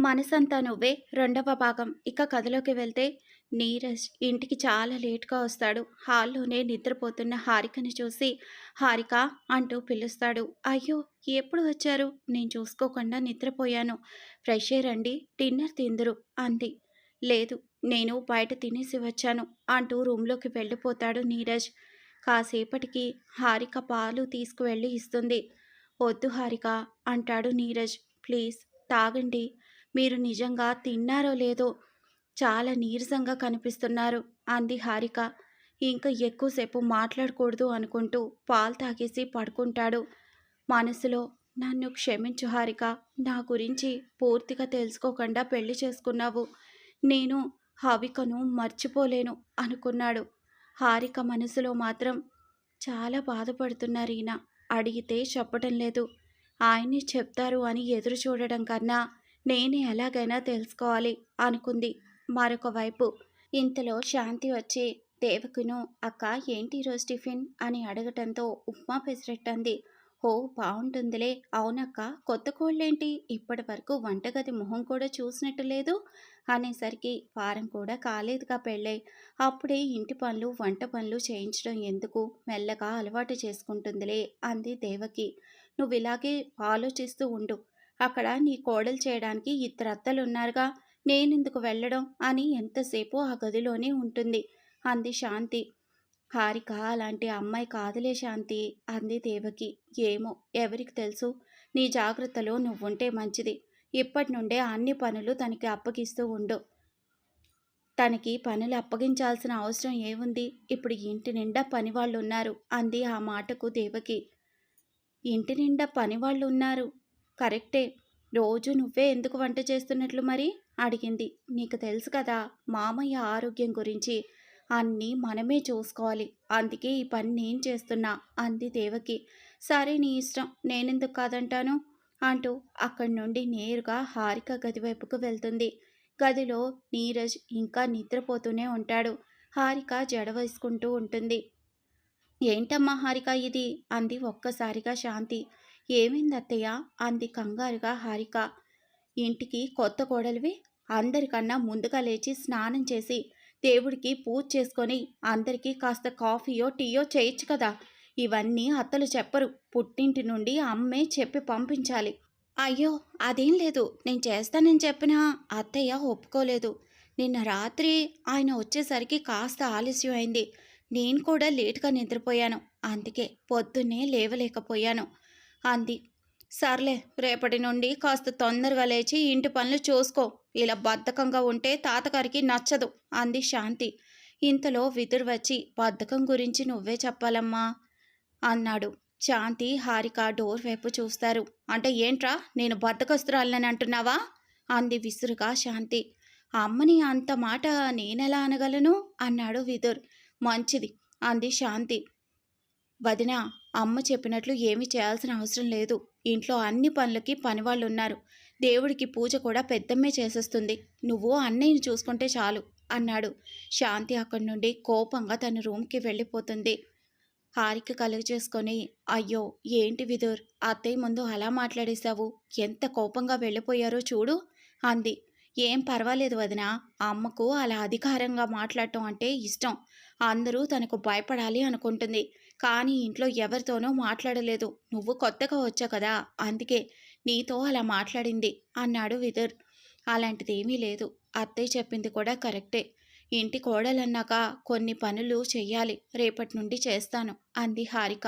మనసంతా నువ్వే. రెండవ భాగం. ఇక కథలోకి వెళ్తే నీరజ్ ఇంటికి చాలా లేట్గా వస్తాడు. హాల్లోనే నిద్రపోతున్న హారికని చూసి హారిక అంటూ పిలుస్తాడు. అయ్యో ఎప్పుడు వచ్చారు? నేను చూసుకోకుండా నిద్రపోయాను. ఫ్రెష్ రండి. డిన్నర్ తిందురు అంది. లేదు నేను బయట తినేసి వచ్చాను అంటూ రూమ్లోకి వెళ్ళిపోతాడు నీరజ్. కాసేపటికి హారిక పాలు తీసుకువెళ్ళి ఇస్తుంది. వద్దు హారిక అంటాడు నీరజ్. ప్లీజ్ తాగండి. మీరు నిజంగా తిన్నారో లేదో చాలా నీరసంగా కనిపిస్తున్నారు అంది హారిక. ఇంకా ఎక్కువసేపు మాట్లాడకూడదు అనుకుంటూ పాలు తాగేసి పడుకుంటాడు. మనసులో నన్ను క్షమించు హారిక నా గురించి పూర్తిగా తెలుసుకోకుండా పెళ్ళి చేసుకున్నావు. నేను హవికను మర్చిపోలేను అనుకున్నాడు. హారిక మనసులో మాత్రం చాలా బాధపడుతున్నారు ఈయన. అడిగితే చెప్పటం లేదు. ఆయన్ని చెప్తారు అని ఎదురు చూడడం కన్నా నేనే ఎలాగైనా తెలుసుకోవాలి అనుకుంది మరొక వైపు. ఇంతలో శాంతి వచ్చి దేవకును అక్క ఏంటి రోజు టిఫిన్? అని అడగటంతో ఉప్మా పెసరెట్టంది. ఓ బాగుంటుందిలే అవునక్క కొత్త కోళ్ళేంటి? ఇప్పటి వరకు వంటగది మొహం కూడా చూసినట్టు లేదు? అనేసరికి వారం కూడా కాలేదుగా పెళ్ళై. అప్పుడే ఇంటి పనులు వంట పనులు చేయించడం ఎందుకు? మెల్లగా అలవాటు చేసుకుంటుందిలే అంది దేవకి. నువ్వు ఇలాగే ఆలోచిస్తూ ఉండు. అక్కడ నీ కోడలు చేయడానికి ఇద్దరు అత్తలున్నారుగా నేనెందుకు వెళ్ళడం? అని ఎంతసేపు ఆ గదిలోనే ఉంటుంది. అంది శాంతి. హారిక అలాంటి అమ్మాయి కాదులే శాంతి అంది దేవకి. ఏమో ఎవరికి తెలుసు? నీ జాగ్రత్తలో నువ్వుంటే మంచిది. ఇప్పటి నుండే అన్ని పనులు తనకి అప్పగిస్తూ ఉండు. తనకి పనులు అప్పగించాల్సిన అవసరం ఏముంది? ఇప్పుడు ఇంటి నిండా పనివాళ్ళు ఉన్నారు అంది ఆ మాటకు దేవకి. ఇంటి నిండా పనివాళ్ళు ఉన్నారు కరెక్టే. రోజు నువ్వే ఎందుకు వంట చేస్తున్నట్లు మరి? అడిగింది. నీకు తెలుసు కదా మామయ్య ఆరోగ్యం గురించి. అన్నీ మనమే చూసుకోవాలి. అందుకే ఈ పని నేను చేస్తున్నా అంది దేవకి. సరే నీ ఇష్టం నేనెందుకు కాదంటాను? అంటూ అక్కడి నుండి నేరుగా హారిక గది వైపుకు వెళ్తుంది. గదిలో నీరజ్ ఇంకా నిద్రపోతూనే ఉంటాడు. హారిక జడ వేసుకుంటూ ఉంటుంది. ఏంటమ్మా హారిక ఇది? అంది ఒక్కసారిగా శాంతి. ఏమైంది అత్తయ్య అంది కంగారుగా హారిక. ఇంటికి కొత్త కోడలివి? అందరికన్నా ముందుగా లేచి స్నానం చేసి దేవుడికి పూజ చేసుకొని అందరికీ కాస్త కాఫీయో టీయో చేయొచ్చు కదా? ఇవన్నీ అత్తలు చెప్పరు. పుట్టింటి నుండి అమ్మే చెప్పి పంపించాలి. అయ్యో అదేం లేదు. నేను చేస్తానని చెప్పినా అత్తయ్య ఒప్పుకోలేదు. నిన్న రాత్రి ఆయన వచ్చేసరికి కాస్త ఆలస్యం అయింది. నేను కూడా లేటుగా నిద్రపోయాను. అందుకే పొద్దున్నే లేవలేకపోయాను. అంది. సర్లే రేపటి నుండి కాస్త తొందరగా లేచి ఇంటి పనులు చూసుకో. ఇలా బద్ధకంగా ఉంటే తాతగారికి నచ్చదు అంది శాంతి. ఇంతలో విదురు వచ్చి బద్ధకం గురించి నువ్వే చెప్పాలమ్మా అన్నాడు. శాంతి హారిక డోర్ వైపు చూస్తారు. అంటే ఏంట్రా నేను బద్దకస్తురాలని అంటున్నావా అంది విసురుగా శాంతి. అమ్మని అంత మాట నేనెలా అనగలను అన్నాడు విదుర్. మంచిది అంది శాంతి. వదిన అమ్మ చెప్పినట్లు ఏమీ చేయాల్సిన అవసరం లేదు. ఇంట్లో అన్ని పనులకి పనివాళ్ళు ఉన్నారు దేవుడికి పూజ కూడా పెద్దమ్మే చేసేస్తుంది. నువ్వు అన్నయ్యని చూసుకుంటే చాలు అన్నాడు. శాంతి అక్కడి నుండి కోపంగా తన రూమ్కి వెళ్ళిపోతుంది. హారిక కలుగు చేసుకొని అయ్యో ఏంటి విదుర్ అత్తయ్య ముందు అలా మాట్లాడేశావు? ఎంత కోపంగా వెళ్ళిపోయారో చూడు అంది. ఏం పర్వాలేదు వదిన అమ్మకు అలా అధికారంగా మాట్లాడటం అంటే ఇష్టం. అందరూ తనకు భయపడాలి అనుకుంటుంది. కానీ ఇంట్లో ఎవరితోనూ మాట్లాడలేదు. నువ్వు కొత్తగా వచ్చావు కదా అందుకే నీతో అలా మాట్లాడింది అన్నాడు విదుర్. అలాంటిదేమీ లేదు. అత్తయ్య చెప్పింది కూడా కరెక్టే. ఇంటి కోడలన్నాక కొన్ని పనులు చెయ్యాలి. రేపటి నుండి చేస్తాను అంది హారిక.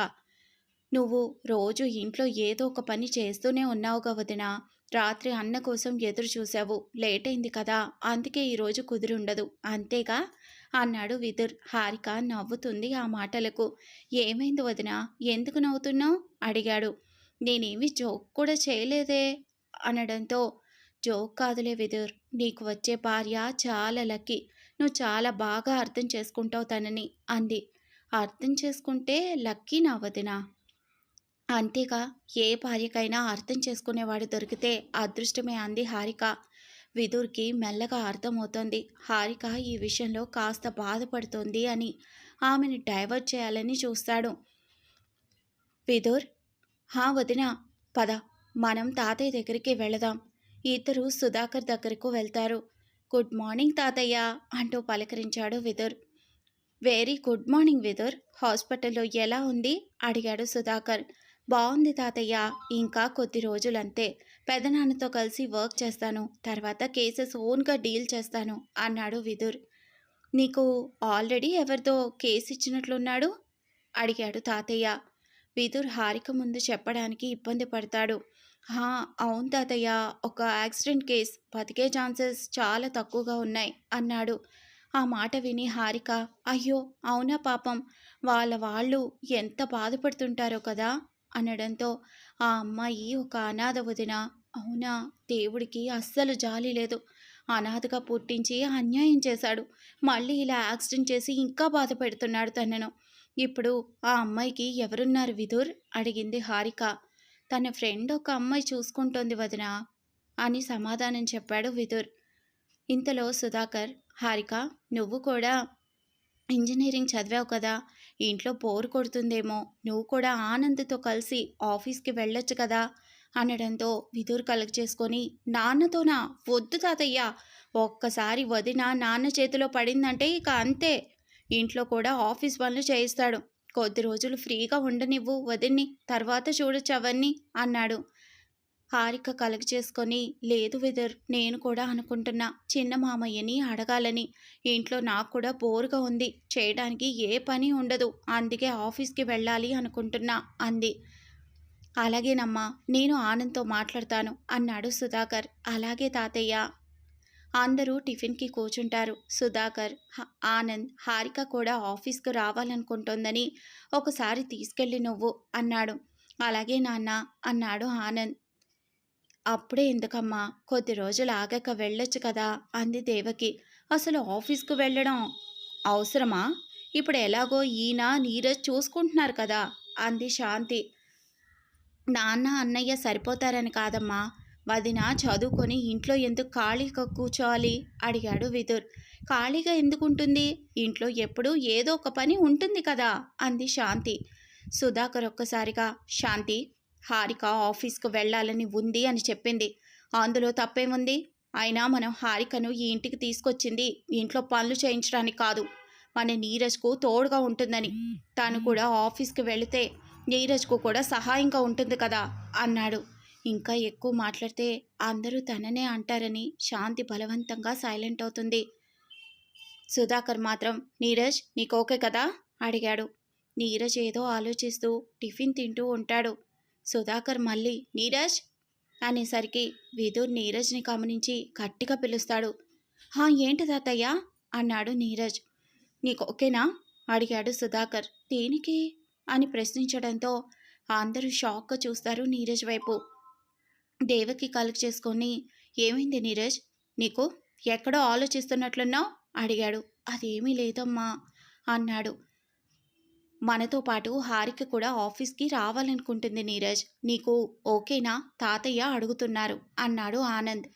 నువ్వు రోజు ఇంట్లో ఏదో ఒక పని చేస్తూనే ఉన్నావుగా వదిన. రాత్రి అన్న కోసం ఎదురు చూశావు లేట్ అయింది కదా అందుకే ఈరోజు కుదిరుండదు. అంతేగా? అన్నాడు విదుర్. హారిక నవ్వుతుంది ఆ మాటలకు. ఏమైంది వదిన? ఎందుకు నవ్వుతున్నావు? అడిగాడు. నేనేమి జోక్ కూడా చేయలేదే అనడంతో. జోక్ కాదులే విదుర్. నీకు వచ్చే భార్య చాలా లక్కీ. నువ్వు చాలా బాగా అర్థం చేసుకుంటావు తనని అంది. అర్థం చేసుకుంటే లక్కీ నా వదినా? అంతేగా. ఏ భార్యకైనా అర్థం చేసుకునేవాడు దొరికితే అదృష్టమే అంది హారిక. విదుర్కి మెల్లగా అర్థమవుతోంది. హారిక ఈ విషయంలో కాస్త బాధపడుతోంది అని ఆమెను డైవర్ట్ చేయాలని చూస్తాడు. విదుర్ హా వదిన పద. మనం తాతయ్య దగ్గరికి వెళదాం. ఇద్దరు సుధాకర్ దగ్గరకు వెళ్తారు. గుడ్ మార్నింగ్ తాతయ్య అంటూ పలకరించాడు Vidur. Very good morning Vidur. హాస్పిటల్లో ఎలా ఉంది? అడిగాడు సుధాకర్. బాగుంది తాతయ్య. ఇంకా కొద్ది రోజులంతే. పెదనాన్నతో కలిసి వర్క్ చేస్తాను. తర్వాత కేసెస్ ఓన్గా డీల్ చేస్తాను అన్నాడు విదుర్. నీకు ఆల్రెడీ ఎవరితో కేసు ఇచ్చినట్లున్నాడు? అడిగాడు తాతయ్య. విదుర్ హారిక ముందు చెప్పడానికి ఇబ్బంది పడతాడు. "హా, అవును తాతయ్య. ఒక యాక్సిడెంట్ కేస్. బతికే ఛాన్సెస్ చాలా తక్కువగా ఉన్నాయి అన్నాడు. ఆ మాట విని హారిక అయ్యో అవునా పాపం. వాళ్ళ వాళ్ళు ఎంత బాధపడుతుంటారో కదా? అనడంతో ఆ అమ్మాయి ఒక అనాథ వదిన. అవునా? దేవుడికి అస్సలు జాలి లేదు. అనాథగా పుట్టించి అన్యాయం చేశాడు. మళ్ళీ ఇలా యాక్సిడెంట్ చేసి ఇంకా బాధ పెడుతున్నాడు తనను. ఇప్పుడు ఆ అమ్మాయికి ఎవరున్నారు విధుర్ అడిగింది హారిక. తన ఫ్రెండ్ ఒక అమ్మాయి చూసుకుంటోంది వదిన అని సమాధానం చెప్పాడు విధుర్ ఇంతలో సుధాకర్ హారిక నువ్వు కూడా ఇంజనీరింగ్ చదివావు కదా? ఇంట్లో బోర్ కొడుతుందేమో. నువ్వు కూడా ఆనంద్తో కలిసి ఆఫీస్కి వెళ్ళొచ్చు కదా? అనడంతో విదురు కలెక్ట్ చేసుకొని నాన్నతోనా వద్దు తాతయ్య ఒక్కసారి వదిన నాన్న చేతిలో పడిందంటే ఇక అంతే. ఇంట్లో కూడా ఆఫీస్ పనులు చేయిస్తాడు. కొద్ది రోజులు ఫ్రీగా ఉండనివ్వు వదిన్ని తర్వాత చూడొచ్చు అవన్నీ అన్నాడు. హారిక కలెక్ట్ చేసుకొని లేదు విదర్ నేను కూడా అనుకుంటున్నా చిన్న మామయ్యని అడగాలని. ఇంట్లో నాకు కూడా బోరుగా ఉంది చేయడానికి ఏ పని ఉండదు అందుకే ఆఫీస్కి వెళ్ళాలి అనుకుంటున్నా అంది. అలాగేనమ్మా నేను ఆనంద్తో మాట్లాడతాను అన్నాడు సుధాకర్. అలాగే తాతయ్య. అందరూ టిఫిన్కి కూర్చుంటారు. సుధాకర్ హ- ఆనంద్ హారిక కూడా ఆఫీస్కు రావాలనుకుంటోందని ఒకసారి తీసుకెళ్ళి నువ్వు అన్నాడు. అలాగే నాన్న అన్నాడు ఆనంద్. అప్పుడే ఎందుకమ్మా కొద్ది రోజులు ఆగాక వెళ్ళొచ్చు కదా అంది దేవకి. అసలు ఆఫీస్కు వెళ్ళడం అవసరమా? ఇప్పుడు ఎలాగో ఈయన నీరజ్ చూసుకుంటున్నారు కదా అంది శాంతి. నాన్న అన్నయ్య సరిపోతారని కాదమ్మా. వదిన చదువుకొని ఇంట్లో ఎందుకు ఖాళీగా కూర్చోవాలి? అడిగాడు విదుర్. ఖాళీగా ఎందుకు ఉంటుంది ఇంట్లో ఎప్పుడూ ఏదో ఒక పని ఉంటుంది కదా? అంది శాంతి. సుధాకర్ ఒక్కసారిగా శాంతి హారిక ఆఫీస్కు వెళ్ళాలని ఉంది అని చెప్పింది. అందులో తప్పేముంది? అయినా మనం హారికను ఈ ఇంటికి తీసుకొచ్చింది ఇంట్లో పనులు చేయించడానికి కాదు. మన నీరజ్కు తోడుగా ఉంటుందని. తాను కూడా ఆఫీస్కి వెళితే నీరజ్కు కూడా సహాయంగా ఉంటుంది కదా? అన్నాడు. ఇంకా ఎక్కువ మాట్లాడితే అందరూ తననే అంటారని శాంతి బలవంతంగా సైలెంట్ అవుతుంది. సుధాకర్ మాత్రం నీరజ్ నీకు ఓకే కదా? అడిగాడు. నీరజ్ ఏదో ఆలోచిస్తూ టిఫిన్ తింటూ ఉంటాడు. సుధాకర్ మళ్ళీ నీరజ్? అనేసరికి విధుర్ నీరజ్ని గమనించి గట్టిగా పిలుస్తాడు. హా ఏంటి తాతయ్య? అన్నాడు నీరజ్. నీకు ఓకేనా? అడిగాడు సుధాకర్. దేనికి? అని ప్రశ్నించడంతో అందరూ షాక్గా చూస్తారు నీరజ్ వైపు. దేవకి కలెక్ట్ చేసుకొని ఏమైంది నీరజ్? నీకు ఎక్కడో ఆలోచిస్తున్నట్లున్నావు? అడిగాడు. అదేమీ లేదమ్మా అన్నాడు. మనతో పాటు హారిక కూడా ఆఫీస్కి రావాలనుకుంటుంది నీరజ్. నీకు ఓకేనా? తాతయ్య అడుగుతున్నారు అన్నాడు ఆనంద్.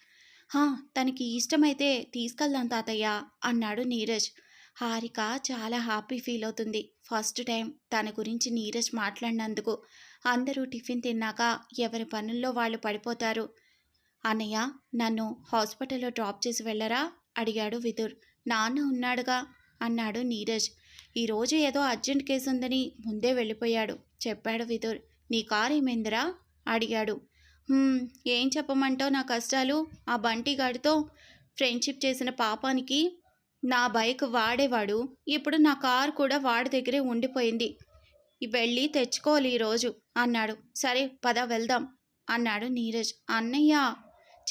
హా తనకి ఇష్టమైతే తీసుకెళ్దాం తాతయ్య అన్నాడు నీరజ్. హారిక చాలా హ్యాపీ ఫీల్ అవుతుంది. ఫస్ట్ టైం తన గురించి నీరజ్ మాట్లాడినందుకు. అందరూ టిఫిన్ తిన్నాక ఎవరి పనుల్లో వాళ్ళు పడిపోతారు. అన్నయ్య నన్ను హాస్పిటల్లో డ్రాప్ చేసి వెళ్ళరా? అడిగాడు విదుర్. నాన్న ఉన్నాడుగా అన్నాడు నీరజ్. ఈరోజు ఏదో అర్జెంట్ కేసు ఉందని ముందే వెళ్ళిపోయాడు చెప్పాడు విదుర్. నీ కారు ఏమైందిరా? అడిగాడు. ఏం చెప్పమంటావు నా కష్టాలు? ఆ బంటి గాడితో ఫ్రెండ్షిప్ చేసిన పాపానికి నా బైక్ వాడేవాడు ఇప్పుడు నా కారు కూడా వాడి దగ్గరే ఉండిపోయింది. వెళ్ళి తెచ్చుకోవాలి ఈరోజు అన్నాడు. సరే పద వెళ్దాం అన్నాడు నీరజ్. అన్నయ్య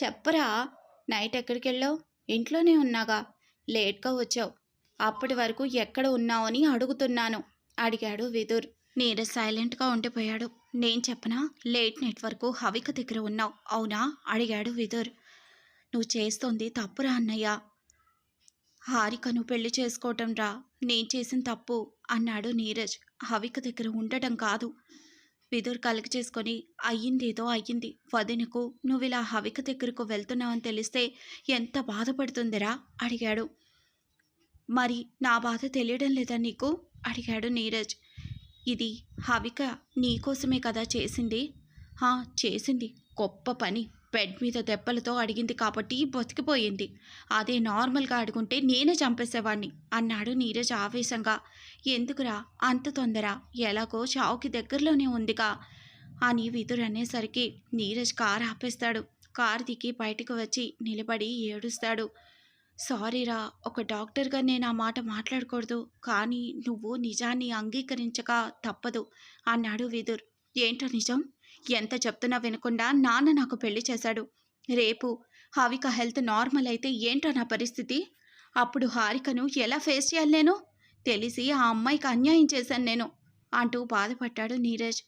చెప్పరా నైట్ ఎక్కడికి వెళ్ళావు ఇంట్లోనే ఉన్నాగా. లేట్గా వచ్చావు. అప్పటి వరకు ఎక్కడ ఉన్నావని అడుగుతున్నాను అడిగాడు విదుర్. నీరజ్ సైలెంట్గా ఉండిపోయాడు. నేను చెప్పనా లేట్ నైట్ వరకు హవిక దగ్గర ఉన్నావు అవునా అడిగాడు విదుర్. నువ్వు చేస్తోంది తప్పురా అన్నయ్య హారికను పెళ్ళి చేసుకోవటం రా నేను చేసిన తప్పు అన్నాడు నీరజ్. హవిక దగ్గర ఉండటం కాదు. విదుర్ కలగ చేసుకొని అయ్యిందేదో అయ్యింది. వదినకు నువ్వు ఇలా హవిక దగ్గరకు వెళ్తున్నావని తెలిస్తే ఎంత బాధపడుతుందిరా? అడిగాడు. మరి నా బాధ తెలియడం లేదా నీకు? అడిగాడు నీరజ్. ఇది హవిక నీకోసమే కదా చేసింది? చేసింది. గొప్ప పని. బెడ్ మీద దెబ్బలతో అడిగింది కాబట్టి బతికిపోయింది. అదే నార్మల్గా అడుగుంటే నేనే చంపేసేవాణ్ణి అన్నాడు నీరజ్ ఆవేశంగా. ఎందుకురా? అంత తొందర ఎలాగో చావుకి దగ్గరలోనే ఉందిగా అని విదురు అనేసరికి నీరజ్ కారు ఆపేస్తాడు. కారు దిగి బయటకు వచ్చి నిలబడి ఏడుస్తాడు. సారీరా ఒక డాక్టర్గా నేను ఆ మాట మాట్లాడకూడదు కానీ నువ్వు నిజాన్ని అంగీకరించక తప్పదు అన్నాడు విదుర్. ఏంటో నిజం? ఎంత చెప్తున్నా వినకుండా నాన్న నాకు పెళ్ళి చేశాడు. రేపు హావిక హెల్త్ నార్మల్ అయితే ఏంటో నా పరిస్థితి? అప్పుడు హారికను ఎలా ఫేస్ చేయాలి నేను? తెలిసి ఆ అమ్మాయికి అన్యాయం చేశాను నేను అంటూ బాధపడ్డాడు నీరజ్.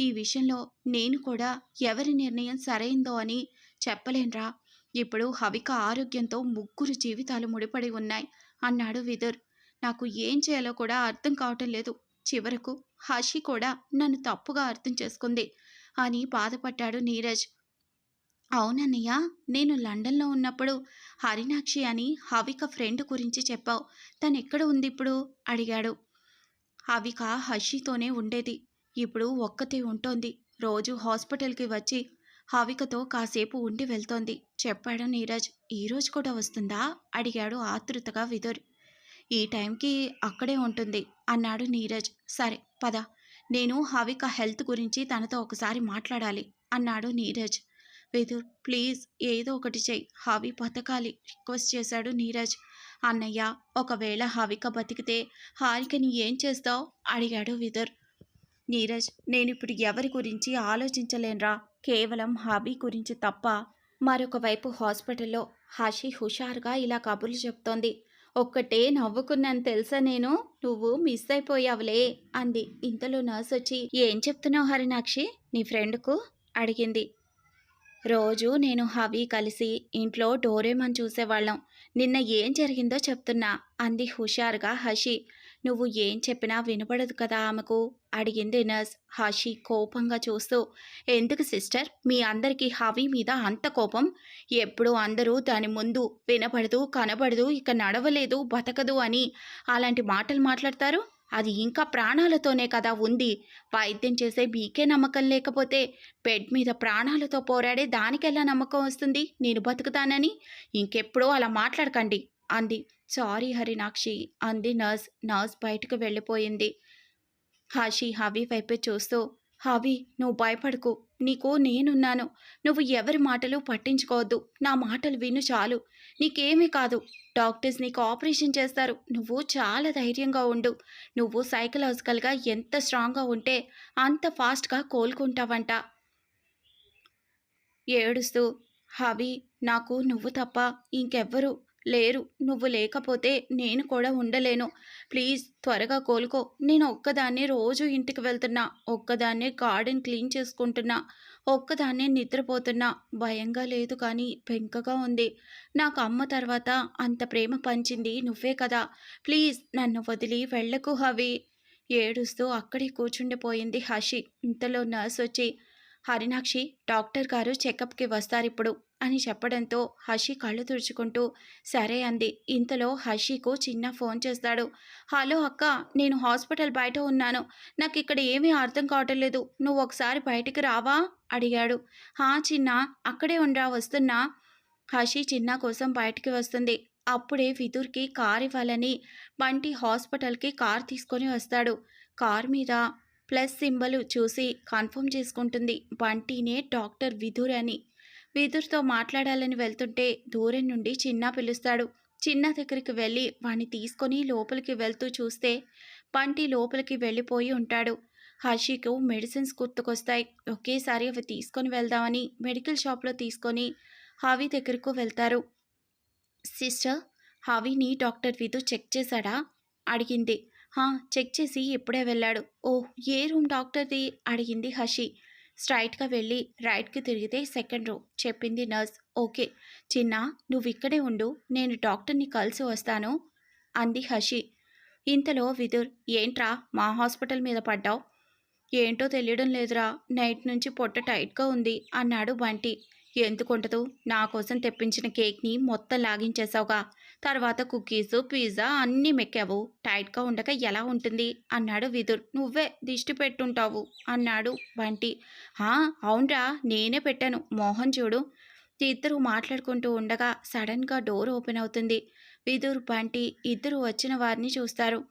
ఈ విషయంలో నేను కూడా ఎవరి నిర్ణయం సరైందో అని చెప్పలేనురా. ఇప్పుడు హవిక ఆరోగ్యంతో ముగ్గురు జీవితాలు ముడిపడి ఉన్నాయి అన్నాడు విదుర్. నాకు ఏం చేయాలో కూడా అర్థం కావటం లేదు. చివరకు హషి కూడా నన్ను తప్పుగా అర్థం చేసుకుంది. అని బాధపడ్డాడు నీరజ్. అవునన్నయ్య నేను లండన్లో ఉన్నప్పుడు హరినాక్షి అని హవిక ఫ్రెండ్ గురించి చెప్పావు. తను ఎక్కడ ఉంది ఇప్పుడు అడిగాడు. హవిక హషితోనే ఉండేది. ఇప్పుడు ఒక్కతే ఉంటోంది. రోజు హాస్పిటల్కి వచ్చి హవికతో కాసేపు ఉండి వెళ్తోంది. చెప్పాడు నీరజ్. ఈరోజు కూడా వస్తుందా? అడిగాడు ఆతృతగా విదుర్. ఈ టైంకి అక్కడే ఉంటుంది అన్నాడు నీరజ్. సరే పద. నేను హవిక హెల్త్ గురించి తనతో ఒకసారి మాట్లాడాలి అన్నాడు నీరజ్. వెదుర్ ప్లీజ్ ఏదో ఒకటి చెయ్యి హవి బతకాలి రిక్వెస్ట్ చేశాడు నీరజ్. అన్నయ్య ఒకవేళ హవిక బతికితే హారికని ఏం చేస్తావు? అడిగాడు విదుర్. నీరజ్ నేను ఇప్పుడు ఎవరి గురించి ఆలోచించలేనురా? కేవలం హాబీ గురించి తప్ప. మరొక వైపు హాస్పిటల్లో హషి హుషారుగా ఇలా కబుర్లు చెప్తోంది. ఒక్కటే నవ్వుకున్నాను తెలుసా నేను? నువ్వు మిస్ అయిపోయావులే అంది. ఇంతలో నర్స్ వచ్చి ఏం చెప్తున్నావు హరినాక్షి? నీ ఫ్రెండ్కు? అడిగింది. రోజు నేను హవి కలిసి ఇంట్లో డోరేమన్ చూసేవాళ్ళం. నిన్న ఏం జరిగిందో చెప్తున్నా అంది హుషారుగా హషి. నువ్వు ఏం చెప్పినా వినపడదు కదా ఆమెకు? అడిగింది నర్స్ హషి కోపంగా చూస్తూ. ఎందుకు సిస్టర్? మీ అందరికీ హవి మీద అంత కోపం. ఎప్పుడూ అందరూ దాని ముందు వినపడదు కనబడదు ఇక నడవలేదు బతకదు అని అలాంటి మాటలు మాట్లాడతారు? అది ఇంకా ప్రాణాలతోనే కదా ఉంది. వైద్యం చేసే మీకే నమ్మకం లేకపోతే బెడ్ మీద ప్రాణాలతో పోరాడే దానికెలా నమ్మకం వస్తుంది? నేను బతుకుతానని? ఇంకెప్పుడూ అలా మాట్లాడకండి అంది. సారీ హరినాక్షి అంది నర్స్. నర్స్ బయటకు వెళ్ళిపోయింది. హాషి హవి వైపే చూస్తూ హవి నువ్వు భయపడకు. నీకు నేనున్నాను. నువ్వు ఎవరి మాటలు పట్టించుకోవద్దు. నా మాటలు విను చాలు. నీకేమీ కాదు. డాక్టర్స్ నీకు ఆపరేషన్ చేస్తారు. నువ్వు చాలా ధైర్యంగా ఉండు. నువ్వు సైకలాజికల్గా ఎంత స్ట్రాంగ్గా ఉంటే అంత ఫాస్ట్గా కోలుకుంటావంట. ఏడుస్తూ హవి నాకు నువ్వు తప్ప ఇంకెవ్వరు లేరు. నువ్వు లేకపోతే నేను కూడా ఉండలేను. ప్లీజ్ త్వరగా కోలుకో. నేను ఒక్కదాన్నే రోజు ఇంటికి వెళ్తున్నా. ఒక్కదాన్నే గార్డెన్ క్లీన్ చేసుకుంటున్నా. ఒక్కదాన్నే నిద్రపోతున్నా. భయంగా లేదు కానీ పెంకగా ఉంది. నాకు అమ్మ తర్వాత అంత ప్రేమ పంచింది నువ్వే కదా. ప్లీజ్ నన్ను వదిలి వెళ్ళకు హవి. ఏడుస్తూ అక్కడే కూర్చుండిపోయింది హషి ఇంతలో నర్స్ వచ్చి హరినాక్షి డాక్టర్ గారు చెకప్కి వస్తారిప్పుడు. అని చెప్పడంతో హషి కళ్ళు తుడుచుకుంటూ సరే అంది. ఇంతలో హషికు చిన్న ఫోన్ చేస్తాడు. హలో అక్క నేను హాస్పిటల్ బయట ఉన్నాను. నాకు ఇక్కడ ఏమీ అర్థం కావట్లేదు నువ్వు ఒకసారి బయటికి రావా? అడిగాడు. హా చిన్న అక్కడే ఉండరా వస్తున్నా? హషి చిన్న కోసం బయటికి వస్తుంది. అప్పుడే విదుర్కి కార్ ఇవ్వాలని బంటి హాస్పిటల్కి కార్ తీసుకొని వస్తాడు. కార్ మీద ప్లస్ సింబల్ చూసి కన్ఫర్మ్ చేసుకుంటుంది. బంటినే డాక్టర్ విధుర్ అని. విదుర్తో మాట్లాడాలని వెళ్తుంటే దూరం నుండి చిన్న పిలుస్తాడు. చిన్న దగ్గరికి వెళ్ళి వాణ్ణి తీసుకొని లోపలికి వెళ్తూ చూస్తే పంటి లోపలికి వెళ్ళిపోయి ఉంటాడు. హర్షికు మెడిసిన్స్ గుర్తుకొస్తాయి. ఒకేసారి అవి తీసుకొని వెళ్దామని మెడికల్ షాప్లో తీసుకొని హావి దగ్గరకు వెళ్తారు. సిస్టర్ హావిని డాక్టర్ విధు చెక్ చేశాడా? అడిగింది. హా చెక్ చేసి ఇప్పుడే వెళ్ళాడు. ఓ ఏ రూమ్ డాక్టర్ది? అడిగింది హషి స్ట్రైట్గా వెళ్ళి రైట్కి తిరిగితే సెకండ్ రూమ్ చెప్పింది నర్స్. ఓకే చిన్న నువ్వు ఇక్కడే ఉండు నేను డాక్టర్ని కలిసి వస్తాను అంది హషి. ఇంతలో విదుర్ ఏంట్రా మా హాస్పిటల్ మీద పడ్డావు? ఏంటో తెలియడం లేదురా నైట్ నుంచి పొట్ట టైట్గా ఉంది అన్నాడు బంటి. ఎందుకుంటదు నా కోసం తెప్పించిన కేక్ని మొత్తం లాగించేశావుగా తర్వాత కుకీస్ పిజ్జా అన్నీ మెక్కావు. టైట్గా ఉండక ఎలా ఉంటుంది? అన్నాడు విదుర్. నువ్వే దిష్టి పెట్టుంటావు అన్నాడు బంటి. అవునరా నేనే పెట్టాను. మోహన్ చూడు. ఇద్దరు మాట్లాడుకుంటూ ఉండగా సడన్గా డోర్ ఓపెన్ అవుతుంది. విదుర్ బంటి ఇద్దరు వచ్చిన వారిని చూస్తారు.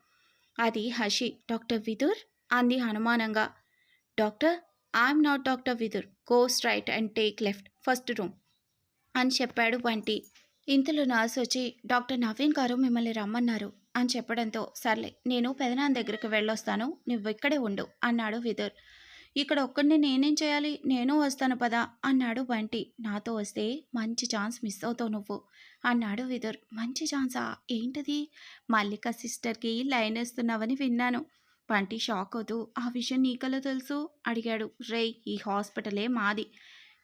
అది హషి. డాక్టర్ విదుర్? అంది అనుమానంగా doctor I'm not doctor Vidur go straight and take left first room అని చెప్పాడు బంటి ఇంతలో నర్స్ వచ్చి డాక్టర్ నవీన్ గారు మిమ్మల్ని రమ్మన్నారు. అని చెప్పడంతో సర్లే నేను పెదనాన్న దగ్గరికి వెళ్ళొస్తాను. నువ్వు ఇక్కడే ఉండు అన్నాడు విదుర్ ఇక్కడ ఒక్కడిని నేనేం చేయాలి? నేను వస్తాను పదా అన్నాడు బంటి నాతో వస్తే మంచి ఛాన్స్ మిస్ అవుతావు నువ్వు అన్నాడు విదుర్ మంచి ఛాన్సా ఏంటది? మల్లిక సిస్టర్కి లైన్ వేస్తున్నావని విన్నాను. పంటి షాక్ అవుతూ ఆ విషయం నీకలా తెలుసు? అడిగాడు. రేయ్ ఈ హాస్పిటలే మాది.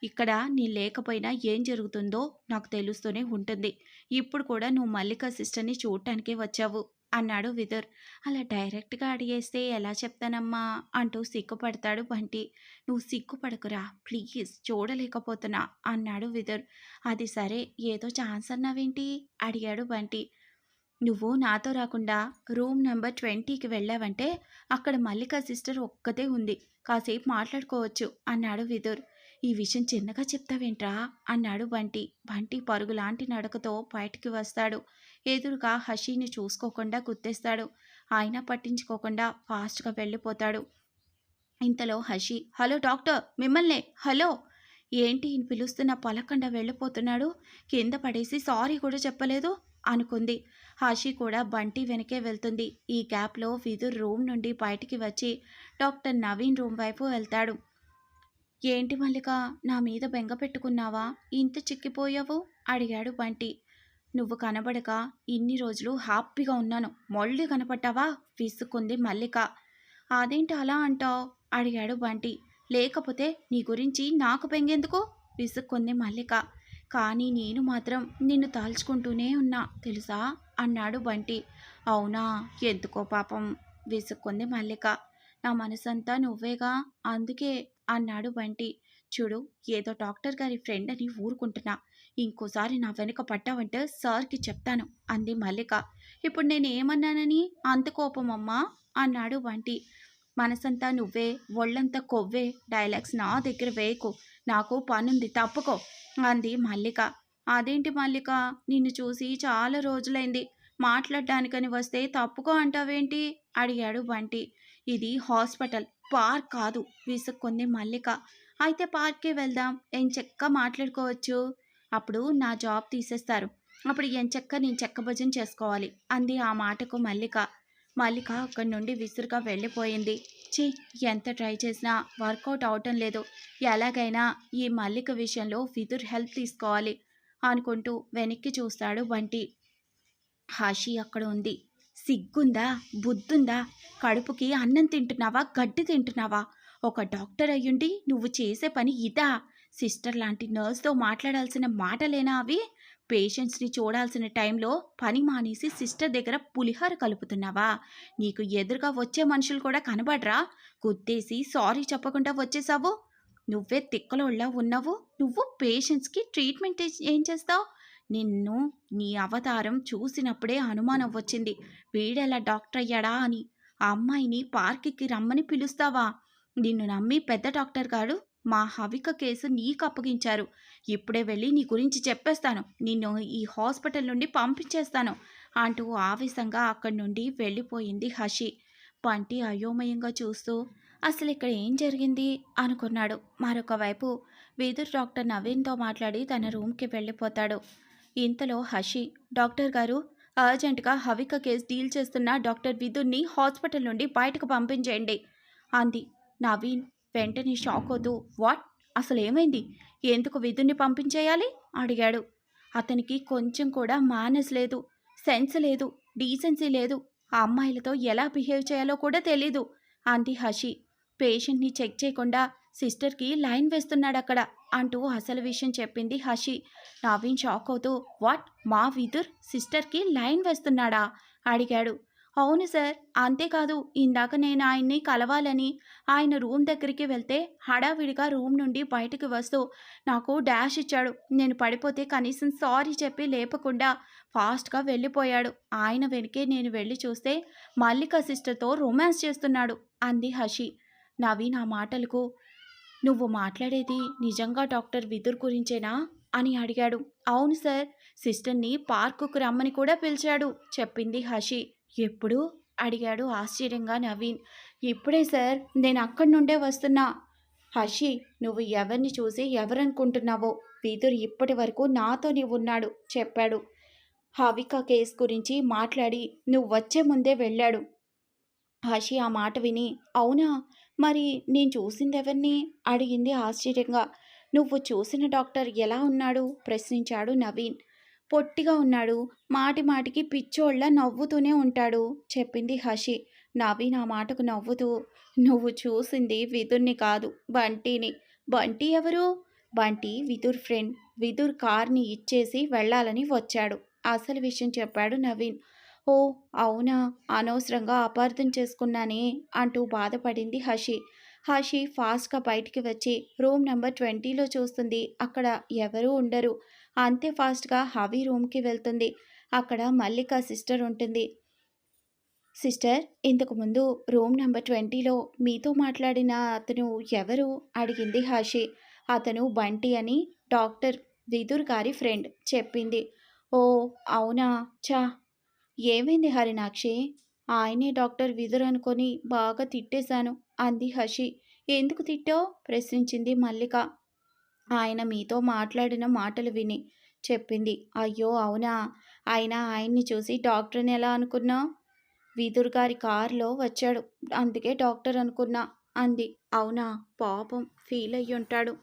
ఇక్కడ నీ లేకపోయినా ఏం జరుగుతుందో నాకు తెలుస్తూనే ఉంటుంది. ఇప్పుడు కూడా నువ్వు మల్లిక సిస్టర్ని చూడటానికే వచ్చావు అన్నాడు విదుర్. అలా డైరెక్ట్గా అడిగేస్తే ఎలా చెప్తానమ్మా? అంటూ సిగ్గుపడతాడు బంటి. నువ్వు సిగ్గుపడకురా ప్లీజ్ చూడలేకపోతున్నా అన్నాడు విదుర్. అది సరే ఏదో ఛాన్స్ అన్నావేంటి? అడిగాడు బంటి. నువ్వు నాతో రాకుండా రూమ్ నెంబర్ ట్వంటీకి వెళ్ళావంటే అక్కడ మల్లిక సిస్టర్ ఒక్కతే ఉంది. కాసేపు మాట్లాడుకోవచ్చు అన్నాడు విదుర్. ఈ విషయం చిన్నగా చెప్తావేంట్రా? అన్నాడు బంటి. బంటి పరుగులాంటి నడకతో బయటికి వస్తాడు. ఎదురుగా హషీని చూసుకోకుండా గుర్తేస్తాడు ఆయన పట్టించుకోకుండా ఫాస్ట్గా వెళ్ళిపోతాడు. ఇంతలో హషి హలో డాక్టర్ మిమ్మల్నే హలో! ఏంటి? పిలుస్తున్న పలకండ వెళ్ళిపోతున్నాడు. కింద పడేసి సారీ కూడా చెప్పలేదు. అనుకుంది. హాషి కూడా బంటి వెనకే వెళ్తుంది. ఈ గ్యాప్లో విదుర్ రూమ్ నుండి బయటికి వచ్చి డాక్టర్ నవీన్ రూమ్ వైపు వెళ్తాడు. ఏంటి మల్లిక నా మీద బెంగ పెట్టుకున్నావా? ఇంత చిక్కిపోయావు? అడిగాడు బంటి. నువ్వు కనబడక ఇన్ని రోజులు హ్యాపీగా ఉన్నాను. మళ్ళీ కనపడ్డావా? విసుక్కుంది మల్లిక. అదేంటి అలా అంటావు? అడిగాడు బంటి. లేకపోతే నీ గురించి నాకు బెంగెందుకు? విసుక్కుంది మల్లిక. కానీ నేను మాత్రం నిన్ను తాల్చుకుంటూనే ఉన్నా తెలుసా? అన్నాడు బంటి. అవునా? ఎందుకో పాపం విసుక్కుంది మల్లిక. నా మనసంతా నువ్వేగా? అందుకే అన్నాడు బంటి. చూడు ఏదో డాక్టర్ గారి ఫ్రెండ్ అని ఊరుకుంటున్నా. ఇంకోసారి నా వెనుక పట్టావంటే సార్కి చెప్తాను అంది మల్లిక. ఇప్పుడు నేను ఏమన్నానని అంత కోపమమ్మా అన్నాడు బంటి. మనసంతా నువ్వే ఒళ్ళంతా కొవ్వే డైలాగ్స్ నా దగ్గర వేయకు. నాకు పనుంది తప్పుకో అంది మల్లిక. అదేంటి మల్లిక? నిన్ను చూసి చాలా రోజులైంది. మాట్లాడడానికని వస్తే తప్పుకో అంటావేంటి? అడిగాడు బంటి. ఇది హాస్పిటల్ పార్క్ కాదు విసుక్కుంది మల్లిక. అయితే పార్కే వెళ్దాం ఎంచెక్క మాట్లాడుకోవచ్చు? అప్పుడు నా జాబ్ తీసేస్తారు. అప్పుడు ఎంచెక్క నేను చెక్క భజన చేసుకోవాలి అంది ఆ మాటకు మల్లిక. మల్లిక అక్కడి నుండి విసురుగా వెళ్ళిపోయింది. ఛీ ఎంత ట్రై చేసినా వర్కౌట్ అవటం లేదు. ఎలాగైనా ఈ మల్లిక విషయంలో విదుర్ హెల్ప్ తీసుకోవాలి అనుకుంటూ వెనక్కి చూస్తాడు బంటి. హాషి అక్కడ ఉంది. సిగ్గుందా? బుద్ధుందా? కడుపుకి అన్నం తింటున్నావా? గడ్డి తింటున్నావా? ఒక డాక్టర్ అయ్యుండి నువ్వు చేసే పని ఇదా? సిస్టర్ లాంటి నర్స్తో మాట్లాడాల్సిన మాటలేనా అవి? పేషెంట్స్ని చూడాల్సిన టైంలో పని మానేసి సిస్టర్ దగ్గర పులిహోర కలుపుతున్నావా? నీకు ఎదురుగా వచ్చే మనుషులు కూడా కనబడరా? గుద్దేసి సారీ చెప్పకుండా వచ్చేసావు? నువ్వే తిక్కలోళ్ళ ఉన్నావు? నువ్వు పేషెంట్స్కి ట్రీట్మెంట్ ఏం చేస్తావు? నిన్ను నీ అవతారం చూసినప్పుడే అనుమానం వచ్చింది. వీడెలా డాక్టర్ అయ్యాడా అని. ఆ అమ్మాయిని పార్క్కి రమ్మని పిలుస్తావా? నిన్ను నమ్మి పెద్ద డాక్టర్ గారు మా హవిక కేసు నీకు అప్పగించారు. ఇప్పుడే వెళ్ళి నీ గురించి చెప్పేస్తాను. నిన్ను ఈ హాస్పిటల్ నుండి పంపించేస్తాను. అంటూ ఆవేశంగా అక్కడి నుండి వెళ్ళిపోయింది హషి. పంటి అయోమయంగా చూస్తూ అసలు ఇక్కడ ఏం జరిగింది? అనుకున్నాడు. మరొక వైపు వీధుర్ డాక్టర్ నవీన్తో మాట్లాడి తన రూమ్కి వెళ్ళిపోతాడు. ఇంతలో హషి డాక్టర్ గారు అర్జెంటుగా హవిక కేసు డీల్ చేస్తున్న డాక్టర్ విధుర్ని హాస్పిటల్ నుండి బయటకు పంపించేయండి అంది. నవీన్ వెంటనే షాక్ అవుతూ వాట్? అసలు ఏమైంది? ఎందుకు విధుని పంపించేయాలి? అడిగాడు. అతనికి కొంచెం కూడా మేనస్ లేదు సెన్స్ లేదు డీసెన్సీ లేదు. ఆ అమ్మాయిలతో ఎలా బిహేవ్ చేయాలో కూడా తెలీదు అంది హషి. పేషెంట్ని చెక్ చేయకుండా సిస్టర్కి లైన్ వేస్తున్నాడు అక్కడ అంటూ అసలు విషయం చెప్పింది హషి. నవీన్ షాక్ అవుతూ వాట్? మా విదుర్ సిస్టర్కి లైన్ వేస్తున్నాడా? అడిగాడు. అవును సార్. అంతేకాదు ఇందాక నేను ఆయన్ని కలవాలని ఆయన రూమ్ దగ్గరికి వెళ్తే హడావిడిగా రూమ్ నుండి బయటకు వస్తూ నాకు డాష్ ఇచ్చాడు. నేను పడిపోతే కనీసం సారీ చెప్పి లేపకుండా ఫాస్ట్గా వెళ్ళిపోయాడు. ఆయన వెనకే నేను వెళ్ళి చూస్తే మల్లిక సిస్టర్తో రొమాన్స్ చేస్తున్నాడు అంది హషి. నవీన్ ఆ మాటలకు నువ్వు మాట్లాడేది నిజంగా డాక్టర్ విదుర్ గురించేనా? అని అడిగాడు. అవును సార్. సిస్టర్ని పార్కుకు రమ్మని కూడా పిలిచాడు చెప్పింది హషి. ఎప్పుడు అడిగాడు ఆశ్చర్యంగా నవీన్. ఇప్పుడే సార్ నేను అక్కడి నుండే వస్తున్నా. హషి నువ్వు ఎవరిని చూసి ఎవరనుకుంటున్నావో? వీధురు ఇప్పటి వరకు నాతోనే ఉన్నాడు చెప్పాడు. హావిక కేస్ గురించి మాట్లాడి నువ్వు వచ్చే ముందే వెళ్ళాడు. హషి ఆ మాట విని అవునా? మరి నేను చూసింది ఎవరిని అడిగింది ఆశ్చర్యంగా. నువ్వు చూసిన డాక్టర్ ఎలా ఉన్నాడు? ప్రశ్నించాడు నవీన్. పొట్టిగా ఉన్నాడు. మాటి మాటికి పిచ్చోళ్ళ నవ్వుతూనే ఉంటాడు చెప్పింది హషి. నవీన్ ఆ మాటకు నవ్వుతూ నువ్వు చూసింది విదుర్ని కాదు బంటిని. బంటి ఎవరు? బంటి విదుర్ ఫ్రెండ్. విదుర్ కార్ని ఇచ్చేసి వెళ్ళాలని వచ్చాడు. అసలు విషయం చెప్పాడు నవీన్. ఓ అవునా? అనవసరంగా అపార్థం చేసుకున్నానే? అంటూ బాధపడింది హషి. హషి ఫాస్ట్గా బయటికి వచ్చి రూమ్ నెంబర్ ట్వంటీలో చూస్తుంది. అక్కడ ఎవరూ ఉండరు. అంతే ఫాస్ట్గా హవి రూమ్కి వెళ్తుంది. అక్కడ మల్లిక సిస్టర్ ఉంటుంది. సిస్టర్ ఇంతకుముందు రూమ్ నెంబర్ ట్వంటీలో మీతో మాట్లాడిన అతను ఎవరు? అడిగింది హాషి అతను బంటి అని డాక్టర్ విదుర్ గారి ఫ్రెండ్ చెప్పింది. ఓ అవునా? చా ఏమైంది హరినాక్షి? ఆయనే డాక్టర్ విదుర్ అనుకొని బాగా తిట్టేశాను అంది హషి ఎందుకు తిట్టో ప్రశ్నించింది మల్లిక. ఆయన మీతో మాట్లాడిన మాటలు విని చెప్పింది. అయ్యో అవునా? ఆయన ఆయన్ని చూసి డాక్టర్ని ఎలా అనుకున్నా? వీధురు గారి కారులో వచ్చాడు. అందుకే డాక్టర్ అనుకున్నా అంది. అవునా? పాపం ఫీల్ అయ్యి ఉంటాడు.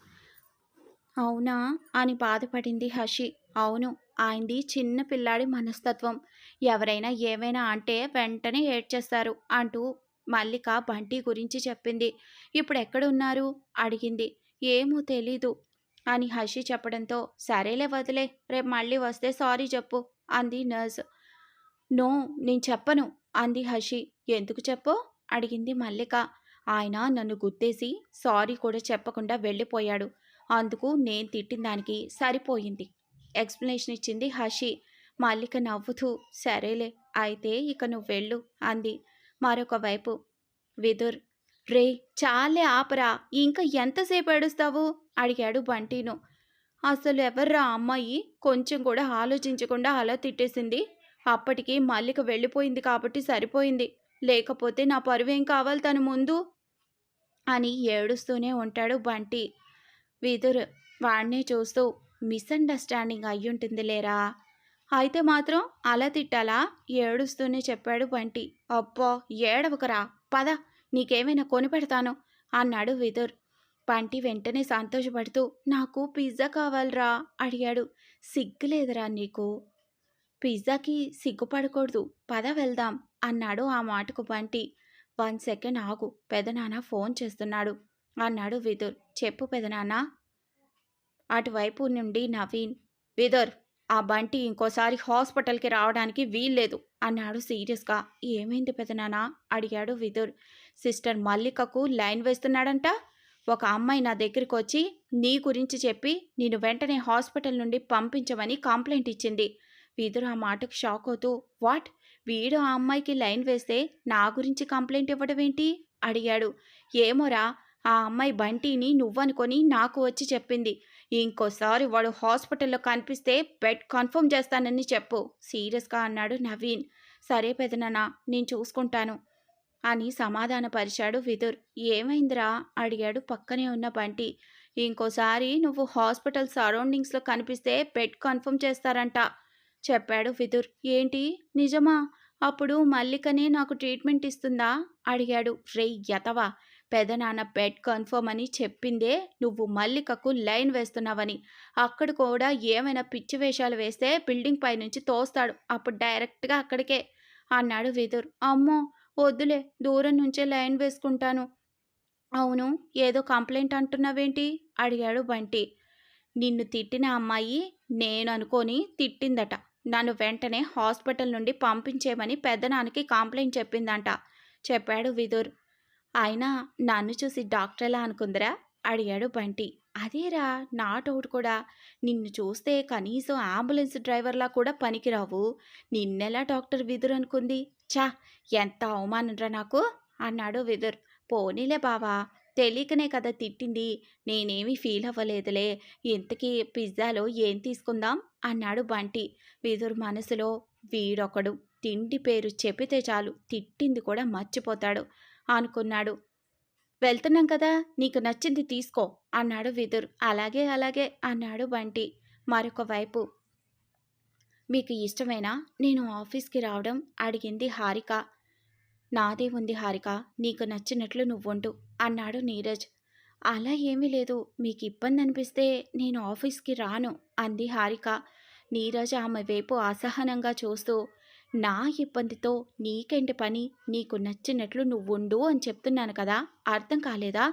అవునా? అని బాధపడింది హషి. అవును ఆయనది చిన్న పిల్లాడి మనస్తత్వం. ఎవరైనా ఏమైనా అంటే వెంటనే ఏడ్చేస్తారు అంటూ మల్లిక బంటి గురించి చెప్పింది. ఇప్పుడు ఎక్కడున్నారు అడిగింది. ఏమో తెలీదు. అని హర్షి చెప్పడంతో సరేలే వదిలే రేపు మళ్ళీ వస్తే సారీ చెప్పు అంది నర్స్. నో నేను చెప్పను అంది హషి ఎందుకు చెప్పు? అడిగింది మల్లిక. ఆయన నన్ను గుర్తేసి సారీ కూడా చెప్పకుండా వెళ్ళిపోయాడు. అందుకు నేను తిట్టిన దానికి సరిపోయింది. ఎక్స్ప్లెనేషన్ ఇచ్చింది హషి మల్లిక నవ్వుతూ సరేలే అయితే ఇక నువ్వు వెళ్ళు అంది. మరొక వైపు విదుర్ రే చాలే ఆపరా. ఇంకా ఎంతసేపు ఏడుస్తావు? అడిగాడు బంటీను. అసలు ఎవర్రా అమ్మాయి? కొంచెం కూడా ఆలోచించకుండా అలా తిట్టేసింది. అప్పటికి మల్లిక వెళ్ళిపోయింది కాబట్టి సరిపోయింది. లేకపోతే నా పరువేం కావాలి తను ముందు? అని ఏడుస్తూనే ఉంటాడు బంటి. విదుర్ వాడినే చూస్తూ మిస్అండర్స్టాండింగ్ అయ్యుంటుంది లేరా అయితే మాత్రం అలా తిట్టాలా? ఏడుస్తూనే చెప్పాడు బంటి. అబ్బో ఏడవకరా. పద. నీకేమైనా కొని పెడతాను అన్నాడు విదుర్. బంటి వెంటనే సంతోషపడుతూ నాకు పిజ్జా కావాలరా అడిగాడు. సిగ్గులేదురా నీకు. పిజ్జాకి సిగ్గుపడకూడదు పద వెళ్దాం అన్నాడు ఆ మాటకు బంటి వన్ సెకండ్ ఆగు పెదనాన్న ఫోన్ చేస్తున్నాడు అన్నాడు విదుర్. చెప్పు పెదనాన్న. అటువైపు నుండి నవీన్. విదుర్ ఆ బంటి ఇంకోసారి హాస్పిటల్కి రావడానికి వీల్లేదు. అన్నాడు సీరియస్గా. ఏమైంది పెదనాన్న అడిగాడు విదుర్. సిస్టర్ మల్లికకు లైన్ వేస్తున్నాడంట. ఒక అమ్మాయి నా దగ్గరికి వచ్చి నీ గురించి చెప్పి నేను వెంటనే హాస్పిటల్ నుండి పంపించమని కంప్లైంట్ ఇచ్చింది. విదురు ఆ మాటకు షాక్ అవుతూ వాట్? వీడు ఆ అమ్మాయికి లైన్ వేస్తే నా గురించి కంప్లైంట్ ఇవ్వడం ఏంటి? అడిగాడు. ఏమోరా ఆ అమ్మాయి బంటిని నువ్వనుకొని నాకు వచ్చి చెప్పింది. ఇంకోసారి వాడు హాస్పిటల్లో కనిపిస్తే బెడ్ కన్ఫర్మ్ చేస్తానని చెప్పు. సీరియస్గా అన్నాడు నవీన్. సరే పెదనాన్న నేను చూసుకుంటాను అని సమాధానపరిచాడు విదుర్. ఏమైందిరా? అడిగాడు పక్కనే ఉన్న బంటి. ఇంకోసారి నువ్వు హాస్పిటల్ సరౌండింగ్స్లో కనిపిస్తే బెడ్ కన్ఫర్మ్ చేస్తారంట చెప్పాడు విదుర్. ఏంటి? నిజమా? అప్పుడు మల్లికనే నాకు ట్రీట్మెంట్ ఇస్తుందా? అడిగాడు. రే యతవా పెదనాన్న బెడ్ కన్ఫర్మ్ అని చెప్పిందే నువ్వు మల్లికకు లైన్ వేస్తున్నావని. అక్కడ కూడా ఏమైనా పిచ్చి వేషాలు వేస్తే బిల్డింగ్ పై నుంచి తోస్తాడు. అప్పుడు డైరెక్ట్గా అక్కడికే అన్నాడు విదుర్. అమ్మో వద్దులే దూరం నుంచే లైన్ వేసుకుంటాను. అవును ఏదో కంప్లైంట్ అంటున్నావేంటి? అడిగాడు బంటి. నిన్ను తిట్టిన అమ్మాయి నేను అనుకొని తిట్టిందట. నన్ను వెంటనే హాస్పిటల్ నుండి పంపించేమని పెద్దనానికి కంప్లైంట్ చెప్పిందంట చెప్పాడు విదుర్. ఆయన నన్ను చూసి డాక్టర్ ఎలా అనుకుందిరా అడిగాడు బంటి అదేరా నా డౌట్ కూడా నిన్ను చూస్తే కనీసం అంబులెన్స్ డ్రైవర్లా కూడా పనికిరావు నిన్నెలా డాక్టర్ విదురు అనుకుంది చా ఎంత అవమానంరా నాకు అన్నాడు విదుర్ పోనీలే బావా తెలియకనే కదా తిట్టింది. నేనేమి ఫీల్ అవ్వలేదులే. ఇంతకీ పిజ్జాలో ఏం తీసుకుందాం? అన్నాడు బంటి. విదురు మనసులో వీడొకడు. తిండి పేరు చెప్పితే చాలు తిట్టింది కూడా మర్చిపోతాడు అనుకున్నాడు. వెళ్తున్నాం కదా! నీకు నచ్చింది తీసుకో అన్నాడు విదుర్. అలాగే అలాగే అన్నాడు బంటి. మరొక వైపు మీకు ఇష్టమేనా నేను ఆఫీస్‌కి రావడం? అడిగింది హారిక. నాదే ఉంది హారిక. నీకు నచ్చినట్లు నువ్వుండు అన్నాడు నీరజ్. అలా ఏమీ లేదు. మీకు ఇబ్బంది అనిపిస్తే నేను ఆఫీస్‌కి రాను అంది హారిక. నీరజ్ ఆమె వైపు అసహనంగా చూస్తూ నా ఇబ్బందితో నీకేంటి పని? నీకు నచ్చినట్లు నువ్వుండు అని చెప్తున్నాను కదా! అర్థం కాలేదా?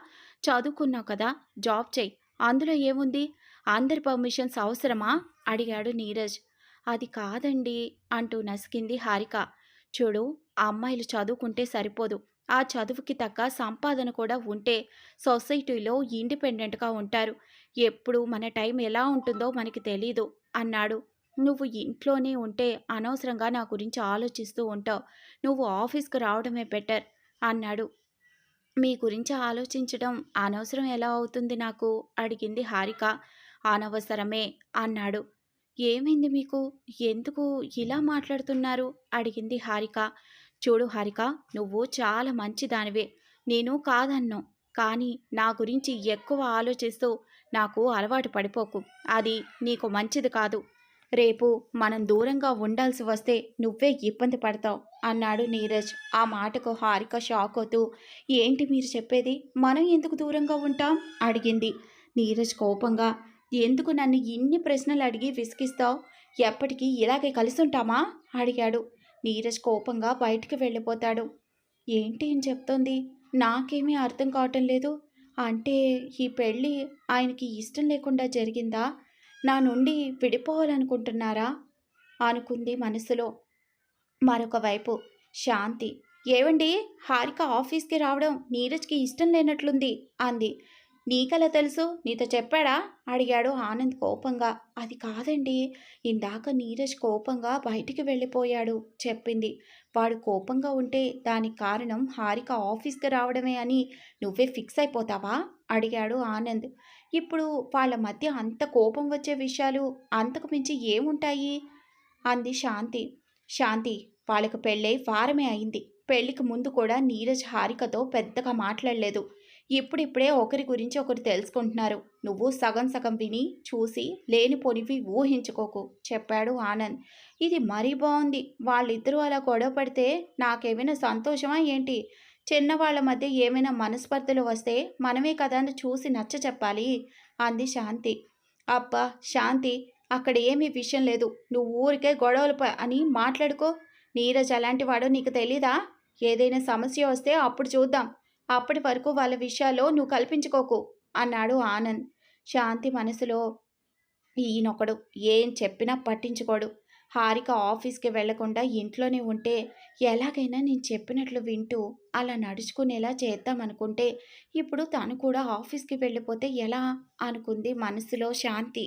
చదువుకున్నావు కదా! జాబ్ చెయ్యి. అందులో ఏముంది? అందరి పర్మిషన్స్ అవసరమా? అడిగాడు నీరజ్. అది కాదండి అంటూ నసికింది హారిక. చూడు అమ్మాయిలు చదువుకుంటే సరిపోదు. ఆ చదువుకి తగ్గ సంపాదన కూడా ఉంటే సొసైటీలో ఇండిపెండెంట్‌గా ఉంటారు. ఎప్పుడు మన టైం ఎలా ఉంటుందో మనకి తెలీదు అన్నాడు. నువ్వు ఇంట్లోనే ఉంటే అనవసరంగా నా గురించి ఆలోచిస్తూ ఉంటావు. నువ్వు ఆఫీస్‌కి రావడమే బెటర్ అన్నాడు. మీ గురించి ఆలోచించడం అనవసరం ఎలా అవుతుంది నాకు? అడిగింది హారిక. అనవసరమే అన్నాడు. ఏమైంది మీకు? ఎందుకు ఇలా మాట్లాడుతున్నారు? అడిగింది హారిక. చూడు హారిక నువ్వు చాలా మంచిదానివే. నేను కాదన్ను. కానీ నా గురించి ఎక్కువ ఆలోచిస్తూ నాకు అలవాటు పడిపోకు. అది నీకు మంచిది కాదు. రేపు మనం దూరంగా ఉండాల్సి వస్తే నువ్వే ఇబ్బంది పడతావు అన్నాడు నీరజ్. ఆ మాటకు హారిక షాక్ అవుతూ ఏంటి మీరు చెప్పేది? మనం ఎందుకు దూరంగా ఉంటాం? అడిగింది. నీరజ్ కోపంగా ఎందుకు నన్ను ఇన్ని ప్రశ్నలు అడిగి విసిగిస్తావు? ఎప్పటికీ ఇలాగే కలిసి ఉంటామా అడిగాడు. నీరజ్ కోపంగా బయటికి వెళ్ళిపోతాడు. ఏంటి అని చెప్తోంది? నాకేమీ అర్థం కావటం లేదు. అంటే ఈ పెళ్ళి ఆయనకి ఇష్టం లేకుండా జరిగిందా? నా నుండి విడిపోవాలనుకుంటున్నారా? అనుకుంది మనసులో. మరొక వైపు శాంతి ఏవండీ హారిక ఆఫీస్‌కి రావడం నీరజ్‌కి ఇష్టం లేనట్లుంది అంది. నీకలా తెలుసు? నీతో చెప్పాడా? అడిగాడు ఆనంద్ కోపంగా. అది కాదండి. ఇందాక నీరజ్ కోపంగా బయటికి వెళ్ళిపోయాడు చెప్పింది. వాడు కోపంగా ఉంటే దానికి కారణం హారిక ఆఫీస్‌కి రావడమే అని నువ్వే ఫిక్స్ అయిపోతావా? అడిగాడు ఆనంద్. ఇప్పుడు వాళ్ళ మధ్య అంత కోపం వచ్చే విషయాలు అంతకు మించి ఏముంటాయి? అంది శాంతి. శాంతి వాళ్ళకి పెళ్ళై వారమే అయింది. పెళ్ళికి ముందు కూడా నీరజ్ హారికతో పెద్దగా మాట్లాడలేదు. ఇప్పుడిప్పుడే ఒకరి గురించి ఒకరు తెలుసుకుంటున్నారు. నువ్వు సగం సగం విని, చూసి లేనిపోనివి ఊహించుకోకు చెప్పాడు ఆనంద్. ఇది మరీ బాగుంది వాళ్ళిద్దరూ అలా గొడవ పడితే నాకేమైనా సంతోషమా ఏంటి? చిన్నవాళ్ళ మధ్య ఏమైనా మనస్పర్ధలు వస్తే మనమే కదా చూసి నచ్చ చెప్పాలి అంది శాంతి. అబ్బా! శాంతి అక్కడ ఏమీ విషయం లేదు. నువ్వు ఊరికే గొడవలు అని మాట్లాడుకో. నీరజ్ అలాంటివాడో నీకు తెలీదా? ఏదైనా సమస్య వస్తే అప్పుడు చూద్దాం. అప్పటి వరకు వాళ్ళ విషయాల్లో నువ్వు కల్పించుకోకు అన్నాడు ఆనంద్. శాంతి మనసులో ఈయనొకడు ఏం చెప్పినా పట్టించుకోడు. హారిక ఆఫీస్‌కి వెళ్ళకుండా ఇంట్లోనే ఉంటే ఎలాగైనా నేను చెప్పినట్లు వింటూ అలా నడుచుకునేలా చేద్దామనుకుంటే ఇప్పుడు తను కూడా ఆఫీస్‌కి వెళ్ళిపోతే ఎలా? అనుకుంది మనసులో శాంతి.